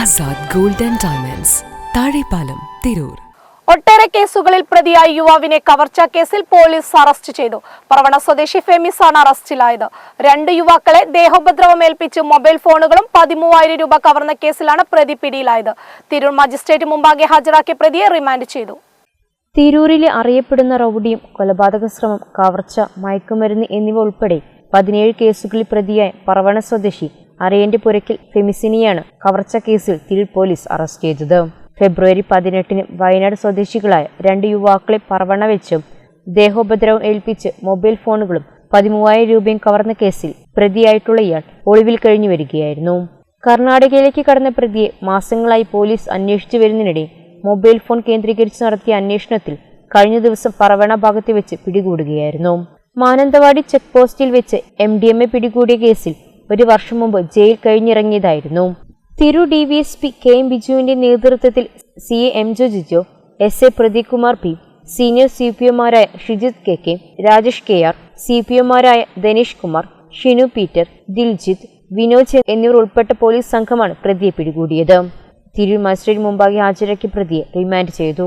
Azad gold and diamonds. Thazhepalam Tirur. ഒട്ടേറെ കേസുകളിൽ പ്രതിയായ യുവാവിനെ കവർച്ചാ കേസിൽ പോലീസ് അറസ്റ്റ് ചെയ്തു. പറവണ സ്വദേശി ഫെമിസ് ആണ് അറസ്റ്റിലായത്. രണ്ട് യുവാക്കളെ ദേഹോപദ്രവം ഏൽപ്പിച്ച് മൊബൈൽ ഫോണുകളും പതിമൂവായിരം രൂപ കവർന്ന കേസിലാണ് പ്രതി പിടിയിലായത്. തിരൂർ മജിസ്ട്രേറ്റ് മുമ്പാകെ ഹാജരാക്കിയ പ്രതിയെ റിമാൻഡ് ചെയ്തു. തിരൂരിലെ അറിയപ്പെടുന്ന റൌഡിയും കൊലപാതക ശ്രമം കവർച്ച മയക്കുമരുന്ന് എന്നിവ ഉൾപ്പെടെ പതിനേഴ് കേസുകളിൽ പ്രതിയായ പറവണ സ്വദേശി അറിയന്റെ പുരക്കിൽ ഫെമിസിനിയാണ് കവർച്ച കേസിൽ തിരി പോലീസ് അറസ്റ്റ് ചെയ്തത്. ഫെബ്രുവരി പതിനെട്ടിന് വയനാട് സ്വദേശികളായ രണ്ട് യുവാക്കളെ പറവണ വെച്ചും ദേഹോപദ്രവം ഏൽപ്പിച്ച് മൊബൈൽ ഫോണുകളും പതിമൂവായിരം രൂപയും കവർന്ന കേസിൽ പ്രതിയായിട്ടുള്ള ഇയാൾ ഒളിവിൽ കഴിഞ്ഞു വരികയായിരുന്നു. കർണാടകയിലേക്ക് കടന്ന പ്രതിയെ മാസങ്ങളായി പോലീസ് അന്വേഷിച്ചു വരുന്നതിനിടെ മൊബൈൽ ഫോൺ കേന്ദ്രീകരിച്ച് നടത്തിയ അന്വേഷണത്തിൽ കഴിഞ്ഞ ദിവസം പറവണ ഭാഗത്ത് വെച്ച് പിടികൂടുകയായിരുന്നു. മാനന്തവാടി ചെക്ക് പോസ്റ്റിൽ വെച്ച് എം ഡി എം എ പിടികൂടിയ കേസിൽ ഒരു വർഷം മുമ്പ് ജയിൽ കഴിഞ്ഞിറങ്ങിയതായിരുന്നു. തിരു D V S P K M ബിജുവിന്റെ നേതൃത്വത്തിൽ C A M Joe Jijo S A Pradeepkumar P senior C P ഒമാരായ Shijith K K Rajesh K R C P ഒമാരായ Dhaneesh Kumar Shinu Peter Diljith Vinoj എന്നിവർ ഉൾപ്പെട്ട പോലീസ് സംഘമാണ് പ്രതിയെ പിടികൂടിയത്. തിരു മജിസ്ട്രേറ്റ് മുമ്പാകെ ഹാജരാക്കി പ്രതിയെ റിമാൻഡ് ചെയ്തു.